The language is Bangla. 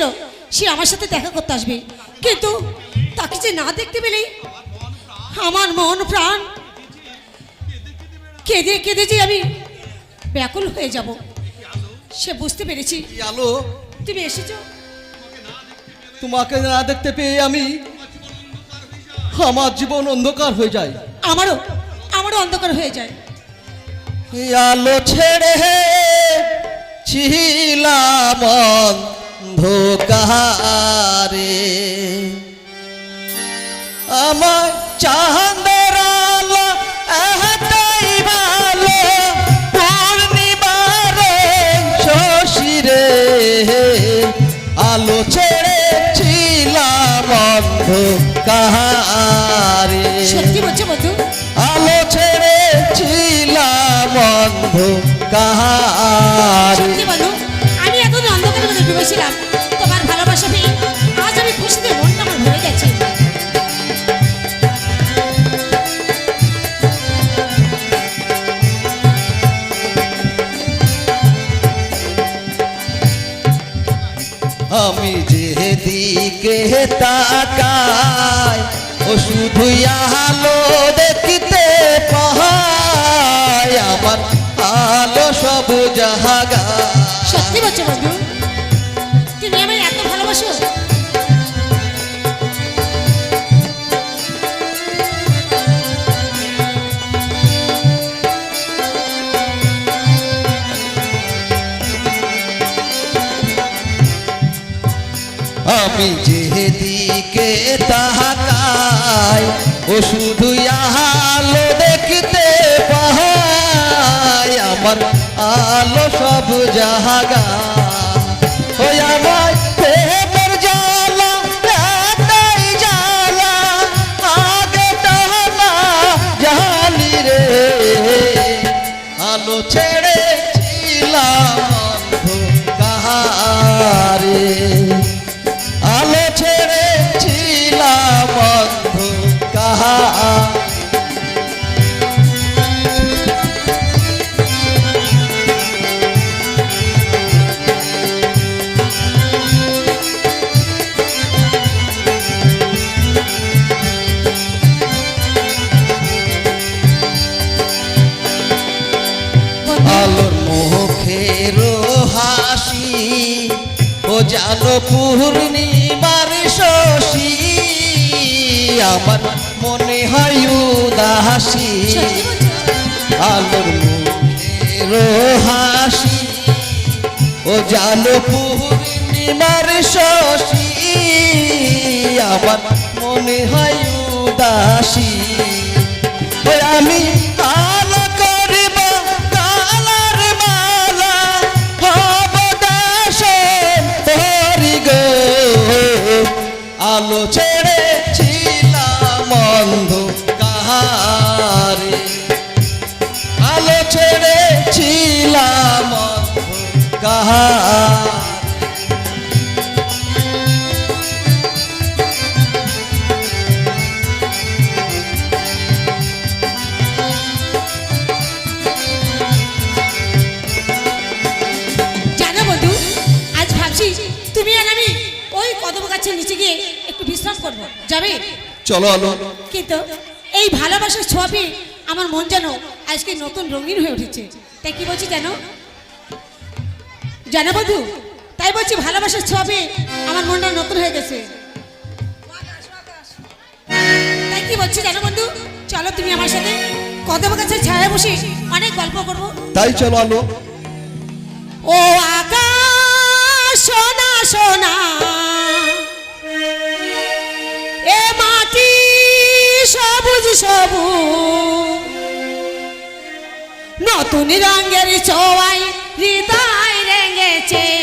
দিয়েছিল সে আমার সাথে দেখা করতে আসবে। কিন্তু তাকে যে না দেখতে পেলেই আমার মন প্রাণ কেঁদে কেঁদে যে আমি ব্যাকুল হয়ে যাব। সে বুঝতে পেরেছি। আলো? তুমি এসেছ? তোমাকে না দেখতে পেয়ে আমি আমার জীবন অন্ধকার হয়ে যায়। আমারও আমারও অন্ধকার হয়ে যায়। আলো ছেড়ে ছিলাম? অন্ধকারে আমার চাঁদের আলো এতই ভালো পূর্ণিমারে শশীরে। আলো অন্ধকারে। সত্যি বলছো আলো অন্ধকারে। সত্যি আমি এতদিন অন্ধকারের মধ্যে ডুবেছিলাম আমি যেদিকে তাকাই, ও শুধু আলো দেখিতে পাহায় আমার আলো সব জাহাগা সত্যি বলছো বন্ধু? আমি যেদিকে তাহাকাই ও শুধু আলো দেখতে পাহাই আমার আলো সব জাহাগা জানো পূর্ণিমার শশী, আমার মনে হয় বলছো আলোর মুখের হাসি। ও জানো পূর্ণিমার শশী, আমার মনে হয় ওই আমি আলো জানো বন্ধু আজ ভাবছি তুমি আর আমি ওই কদম গাছের নিচে গিয়ে একটু বিশ্রাম করব। যাবে? চলো আলো। কিন্তু এই ভালোবাসার ছোঁয়া পেয়ে আমার মন যেন আজকে নতুন রঙিন হয়ে উঠেছে। তাই কি বলছি জানো জানো বন্ধু তাই বলছি ভালোবাসার পেয়ে আমার মনটা নতুন হয়ে গেছে। তাই কি বলছি জানো বন্ধু? চলো তুমি আমার সাথে কদম গাছের ছায়া বসে অনেক গল্প করব। তাই চলো আলো। ও আকাশ সোনা সোনা। এ মাটি সবুজ সবুজ। নতুন রঙের ছোঁয়ায় হৃদয়। change.